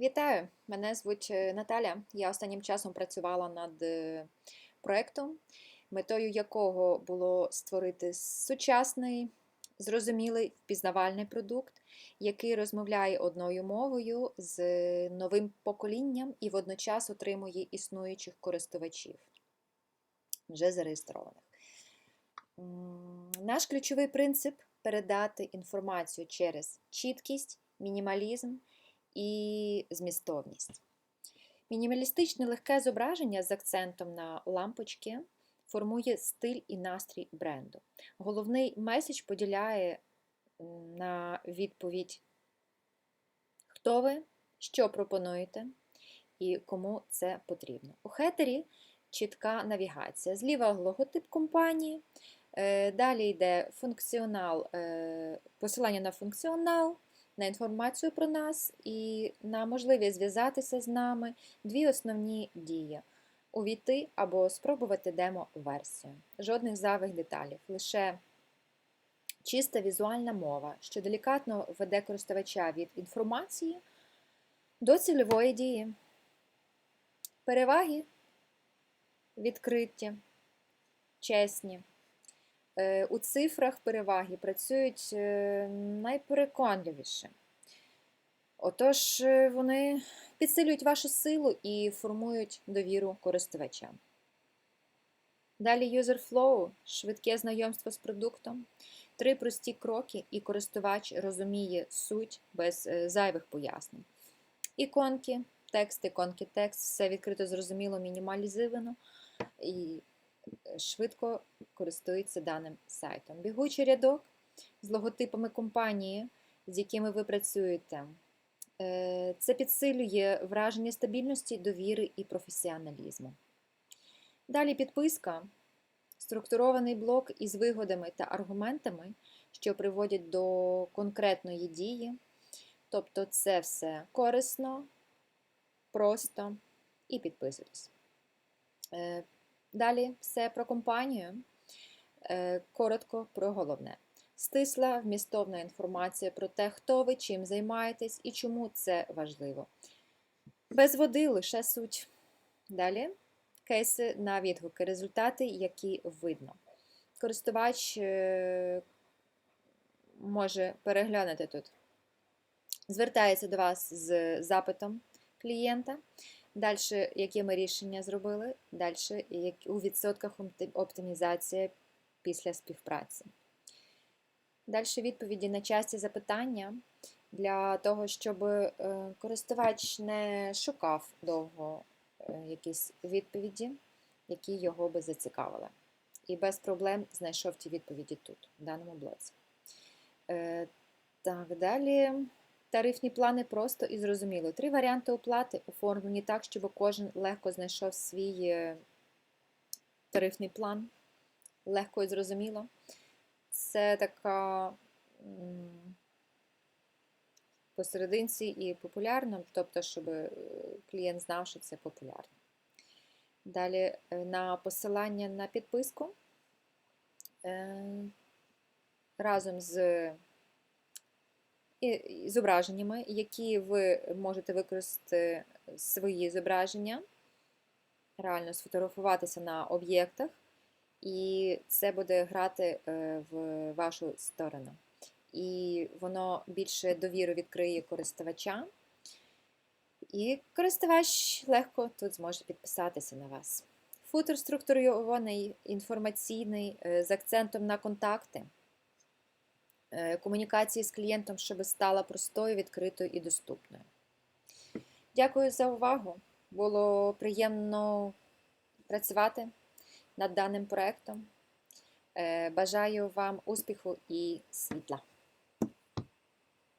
Вітаю! Мене звуть е, Наталя. Я останнім часом працювала над е, проєктом, метою якого було створити сучасний, зрозумілий, впізнавальний продукт, який розмовляє одною мовою з новим поколінням і водночас отримує існуючих користувачів, вже зареєстрованих. Наш ключовий принцип передати інформацію через чіткість, мінімалізм і змістовність. Мінімалістичне легке зображення з акцентом на лампочки формує стиль і настрій бренду. Головний меседж поділяє на відповідь, хто ви, що пропонуєте і кому це потрібно. У хетері чітка навігація. Зліва логотип компанії, е, далі йде функціонал, е, посилання на функціонал, на інформацію про нас і на можливість зв'язатися з нами дві основні дії: увійти або спробувати демо-версію. Жодних зайвих деталів, лише чиста візуальна мова, що делікатно веде користувача від інформації до цільової дії. Переваги відкриті, чесні. Е, У цифрах переваги працюють е, найпереконливіше. Отож, е, вони підсилюють вашу силу і формують довіру користувача. Далі user flow, швидке знайомство з продуктом, три прості кроки, і користувач розуміє суть без зайвих пояснень. Іконки, текст, іконки, текст, все відкрито, зрозуміло, мінімалізовано. Швидко користується даним сайтом. Бігучий рядок з логотипами компанії, з якими ви працюєте. Е, Це підсилює враження стабільності, довіри і професіоналізму. Далі підписка, структурований блок із вигодами та аргументами, що приводять до конкретної дії. Тобто це все корисно, просто і підписуйтесь. Далі все про компанію. Е, Коротко про головне. Стисла вмістовна інформація про те, хто ви, чим займаєтесь і чому це важливо. Без води лише суть. Далі кейси на відгуки, результати, які видно. Користувач е, може переглянути тут. Звертається до вас з запитом клієнта. Далі, які ми рішення зробили, далі у відсотках оптимізація після співпраці. Далі відповіді на часті запитання для того, щоб е, користувач не шукав довго е, якісь відповіді, які його би зацікавили. І без проблем знайшов ті відповіді тут, в даному блоці. Е, так, далі. Тарифні плани просто і зрозуміло. Три варіанти оплати оформлені так, щоб кожен легко знайшов свій е, тарифний план. Легко і зрозуміло. Це така посерединці і популярно, тобто, щоб е, клієнт знав, що це популярно. Далі е, на посилання на підписку разом з зображеннями, які ви можете використати свої зображення, реально сфотографуватися на об'єктах, і це буде грати е, в вашу сторону. І воно більше довіру відкриє користувача. І користувач легко тут зможе підписатися на вас. Футер структурований, інформаційний, е, з акцентом на контакти. Е, комунікації з клієнтом, щоб стала простою, відкритою і доступною. Дякую за увагу. Було приємно працювати над даним проєктом. Е, бажаю вам успіху і світла.